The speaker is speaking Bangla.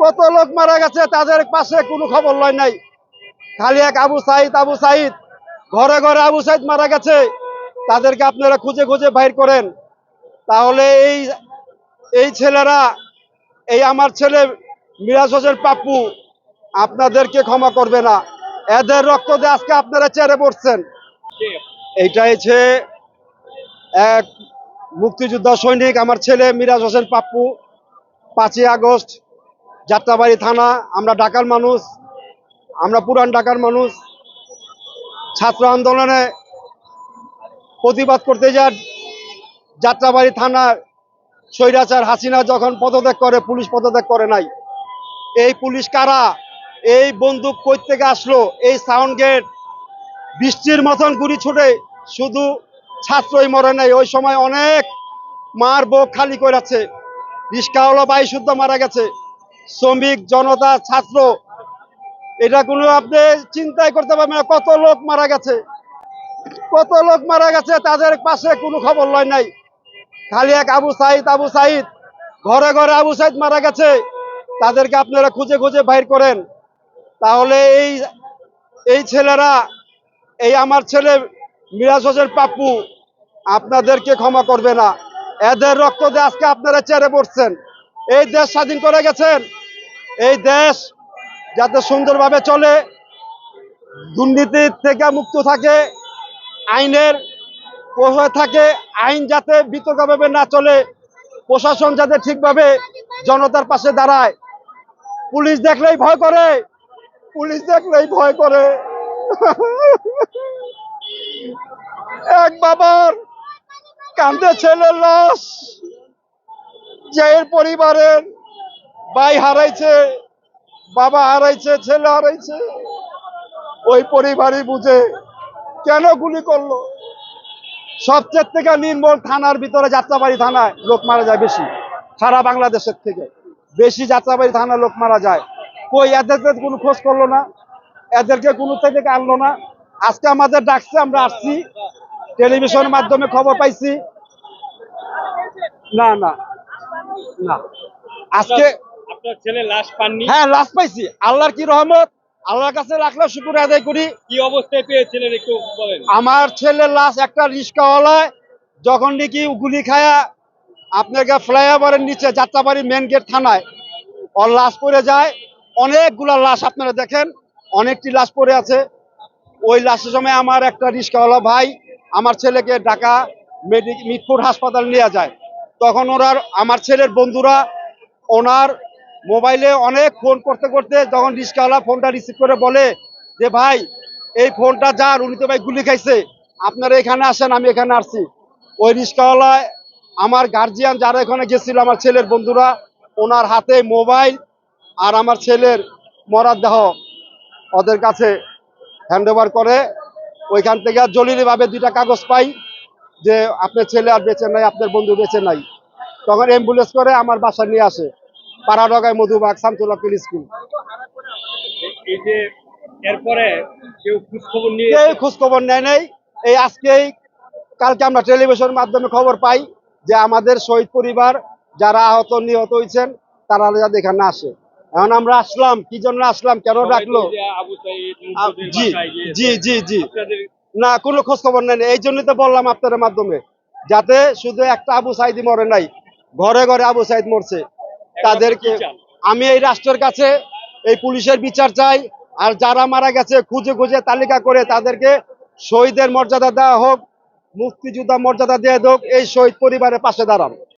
কত লোক মারা গেছে তাদের পাশে কোনো খবর লয় নাই। খালি এক আবু সাইদ আবু সাইদ, ঘরে ঘরে আবু সাইদ মারা গেছে। তাদেরকে আপনারা খুঁজে খুঁজে বাইর করেন। তাহলে এই এই ছেলেরা, এই আমার ছেলে মিরাজ হোসেন পাপ্পু আপনাদেরকে ক্ষমা করবে না। এদের রক্ত দিয়ে আজকে আপনারা চেয়ারে পড়ছেন। এইটা হচ্ছে এক মুক্তিযোদ্ধা সৈনিক, আমার ছেলে মিরাজ হোসেন পাপ্পু, পাঁচই আগস্ট। যাত্রাবাড়ি থানা, আমরা ঢাকার মানুষ, আমরা পুরান ঢাকার মানুষ। ছাত্র আন্দোলনে প্রতিবাদ করতে যান যাত্রাবাড়ি থানার স্বৈরাচার হাসিনা যখন পদত্যাগ করে, পুলিশ পদত্যাগ করে নাই। এই পুলিশ কারা? এই বন্দুক কই থেকে আসলো? এই সাউন্ড গেট বৃষ্টির মতন গুড়ি ছুটে শুধু ছাত্রই মরে নাই। ওই সময় অনেক মার বুক খালি করেছে রিস্কাওয়ালা বাই শুদ্ধ মারা গেছে। শ্রমিক, জনতা, ছাত্র এটা কোনো আপনি চিন্তাই করতে পারবেন না। কত লোক মারা গেছে? কত লোক মারা গেছে? তাদের পাশে কোনো খবর লয় নাই। খালি এক আবু সাইদ আবু সাইদ, ঘরে ঘরে আবু সাইদ মারা গেছে। তাদেরকে আপনারা খুঁজে খুঁজে বাইর করেন। তাহলে এই এই ছেলেরা, এই আমার ছেলে মিরাজ হোসেন পাপ্পু আপনাদেরকে ক্ষমা করবে না। এদের রক্ত দিয়ে আজকে আপনারা চেয়ারে পড়ছেন। এই দেশ স্বাধীন করে গেছেন। এই দেশ যাতে সুন্দরভাবে চলে, দুর্নীতি থেকে মুক্ত থাকে, আইনের প্রভাব থাকে, আইন যাতে বিতর্কভাবে না চলে, প্রশাসন যাতে ঠিকভাবে জনতার পাশে দাঁড়ায়। পুলিশ দেখলেই ভয় করে, পুলিশ দেখলেই ভয় করে। এক বাবার কান্দে ছেলের লাশ, যে পরিবারের ভাই হারাইছে, বাবা হারাইছে, ছেলে হারাইছে। ওই পরিবারই বুঝে কেন গুলি করল? সবচেয়ে থেকে নির্মল থানার ভিতরে যাত্রাবাড়ি থানায় লোক মারা যায় বেশি, সারা বাংলাদেশের থেকে। বেশি যাত্রাবাড়ি থানার লোক মারা যায়। কই, এদেরকে কোনো খোঁজ করল না? এদেরকে কোনো থেকে আনলো না? আজকে আমাদের ডাকছে, আমরা আসছি। টেলিভিশনের মাধ্যমে খবর পাইছি। না না না। আজকে আপনার ছেলে লাশ পাননি? হ্যাঁ লাশ পাইছি। আল্লাহর কি রহমত? আল্লাহর কাছে রাখলে শুকুর আদায় করি। কি অবস্থায় পেয়েছিলেন একটু বলেন। আমার ছেলের লাশ একটা রিস্কাওয়ালায় যখন নাকি গুলি খায়া আপনাকে ফ্লাইওভারের নিচে যাত্রাবাড়ি মেন গেট থানায়। ওর লাশ পড়ে যায়। অনেকগুলা লাশ আপনারা দেখেন অনেকটি লাশ পড়ে আছে। ওই লাশের সময় আমার একটা রিস্কাওয়ালা ভাই আমার ছেলেকে ঢাকা মেডিক মিটপুর হাসপাতাল নিয়ে যায়। তখন ওরা আমার ছেলের বন্ধুরা ওনার মোবাইলে অনেক ফোন করতে করতে যখন রিস্কাওয়ালা ফোনটা রিসিভ করে বলে যে, ভাই, এই ফোনটা যার, উনি ভাই গুলি খাইছে। আপনারা এখানে আসেন, আমি এখানে আসছি। ওই রিস্কাওয়ালায় আমার গার্জিয়ান যারা এখানে গেছিল, আমার ছেলের বন্ধুরা, ওনার হাতে মোবাইল আর আমার ছেলের মরার দেহ ওদের কাছে হ্যান্ড করে। ওইখান থেকে জলিলিভাবে দুইটা কাগজ পাই যে, আপনার ছেলে আর বেঁচে নাই, আপনার বন্ধু বেঁচে নাই। তখন অ্যাম্বুলেন্স করে আমার বাসা নিয়ে আসে। পাড়াডগায় মধুবাগ শামসুল্লাহ স্কুল এই যে এরপরে কেউ খোঁজ খবর নিয়ে কেউ খোঁজ নেয় নাই। এই আজকেই কালকে আমরা টেলিভিশনের মাধ্যমে খবর পাই যে আমাদের শহীদ পরিবার যারা আহত নিহত হয়েছেন তারা যাতে এখানে আসে। এখন আমরা আসলাম কি জন্য আসলাম কেন ডাকলো? জি জি জি জি। না কোনো খোঁজ খবর নেই। এই জন্যই তো বললাম আপনাদের মাধ্যমে যাতে শুধু একটা আবু সাইদি মরে নাই ঘরে ঘরে আবু সাইদ মরছে। তাদেরকে আমি এই রাষ্ট্রের কাছে এই পুলিশের বিচার চাই আর যারা মারা গেছে খুঁজে খুঁজে তালিকা করে তাদেরকে শহীদের মর্যাদা দেওয়া হোক মুক্তিযোদ্ধা মর্যাদা দেওয়া হোক এই শহীদ পরিবারের পাশে দাঁড়ান।